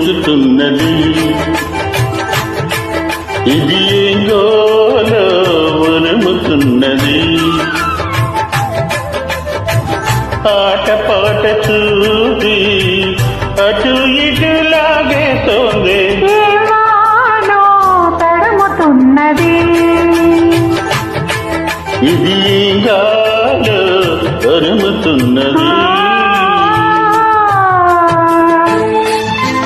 వణుకుతున్నది ఇది గోలో వణుకుతున్నది ఆట పాట చూసి అటు ఇటు లాగేస్తోంది ఏమానో ఇది గాలో వణుకుతున్నది